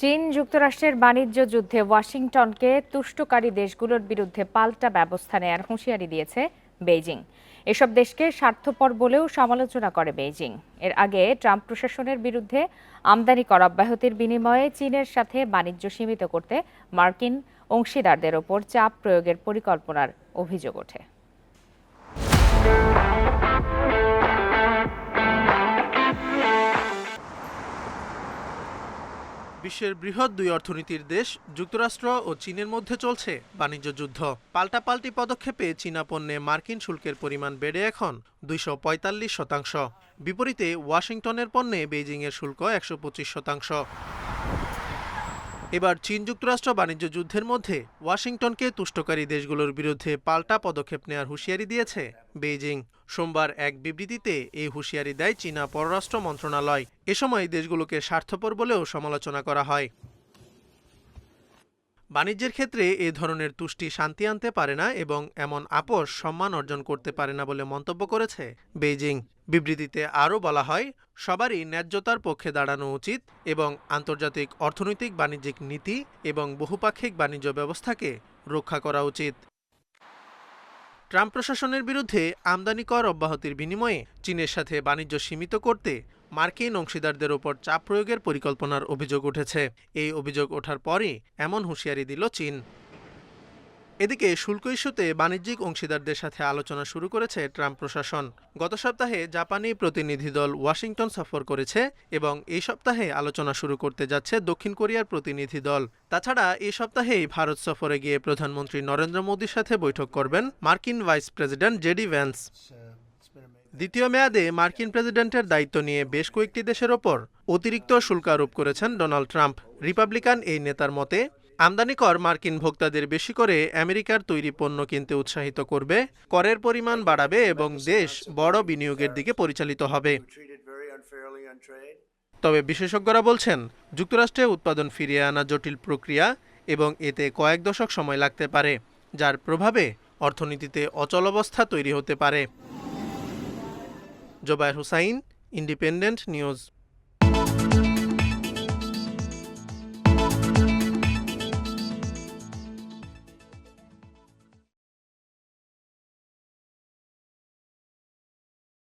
চীন যুক্তরাষ্ট্রের বাণিজ্য যুদ্ধে ওয়াশিংটনকে তুষ্টকারী দেশগুলোর বিরুদ্ধে পাল্টা ব্যবস্থা নেয়ার হুঁশিয়ারি দিয়েছে বেইজিং। এসব দেশকে স্বার্থপর বলেও সমালোচনা করে বেইজিং। এর আগে ট্রাম্প প্রশাসনের বিরুদ্ধে আমদানি কর অব্যাহতির বিনিময়ে চীনের সাথে বাণিজ্য সীমিত করতে মার্কিন অংশীদারদের ওপর চাপ প্রয়োগের পরিকল্পনার অভিযোগ ওঠে। বিশ্বের বৃহৎ দুই অর্থনীতির দেশ, যুক্তরাষ্ট্র ও চীনের মধ্যে চলছে বাণিজ্য যুদ্ধ। পাল্টাপাল্টি পদক্ষেপে চীনা পণ্যে মার্কিন শুল্কের পরিমাণ বেড়ে এখন দুইশো পঁয়তাল্লিশ শতাংশ। বিপরীতে ওয়াশিংটনের পণ্যে বেইজিংয়ের শুল্ক একশো পঁচিশ শতাংশ। এবার চীন যুক্তরাষ্ট্র বাণিজ্য যুদ্ধের মধ্যে ওয়াশিংটনকে তুষ্টকারী দেশগুলোর বিরুদ্ধে পাল্টা পদক্ষেপ নেওয়ার হুঁশিয়ারি দিয়েছে বেইজিং। সোমবার এক বিবৃতিতে এই হুঁশিয়ারি দেয় চীনা পররাষ্ট্র মন্ত্রণালয়। এ সময় দেশগুলোকে স্বার্থপর বলেও সমালোচনা করা হয়। বাণিজ্যের ক্ষেত্রে এ ধরনের তুষ্টি শান্তি আনতে পারে না এবং এমন আপোষ সম্মান অর্জন করতে পারে না বলে মন্তব্য করেছে বেইজিং। বিবৃতিতে আরও বলা হয়, সবারই ন্যায্যতার পক্ষে দাঁড়ানো উচিত এবং আন্তর্জাতিক অর্থনৈতিক বাণিজ্যিক নীতি এবং বহুপাক্ষিক বাণিজ্য ব্যবস্থাকে রক্ষা করা উচিত। ট্রাম্প প্রশাসনের বিরুদ্ধে আমদানি কর অব্যাহতির বিনিময়ে চীনের সাথে বাণিজ্য সীমিত করতে মার্কিন অংশীদারদের ওপর চাপ প্রয়োগের পরিকল্পনার অভিযোগ উঠেছে। এই অভিযোগ ওঠার পরই এমন হুঁশিয়ারি দিল চীন। এদিকে শুল্ক ইস্যুতে বাণিজ্যিক অংশীদারদের সাথে আলোচনা শুরু করেছে ট্রাম্প প্রশাসন। গত সপ্তাহে জাপানি প্রতিনিধি দল ওয়াশিংটন সফর করেছে এবং এই সপ্তাহে আলোচনা শুরু করতে যাচ্ছে দক্ষিণ কোরিয়ার প্রতিনিধি দল। তাছাড়া এই সপ্তাহেই ভারত সফরে গিয়ে প্রধানমন্ত্রী নরেন্দ্র মোদীর সাথে বৈঠক করবেন মার্কিন ভাইস প্রেসিডেন্ট জেডি ভ্যান্স। দ্বিতীয় মেয়াদে মার্কিন প্রেসিডেন্টের দায়িত্ব নিয়ে বেশ কয়েকটি দেশের ওপর অতিরিক্ত শুল্ক আরোপ করেছেন ডোনাল্ড ট্রাম্প রিপাবলিকান এই নেতার মতে আমদানি কর মার্কিন ভোক্তাদের বেশি করে আমেরিকার তৈরি পণ্য কিনতে উৎসাহিত করবে, করের পরিমাণ বাড়াবে এবং দেশ বড় বিনিয়োগের দিকে পরিচালিত হবে. তবে বিশেষজ্ঞরা বলছেন, যুক্তরাষ্ট্রে উৎপাদন ফিরিয়ে আনা জটিল প্রক্রিয়া এবং এতে কয়েক দশক সময় লাগতে পারে, যার প্রভাবে অর্থনীতিতে অচলাবস্থা তৈরি হতে পারে জোবায়ের হুসাইন ইন্ডিপেন্ডেন্ট নিউজ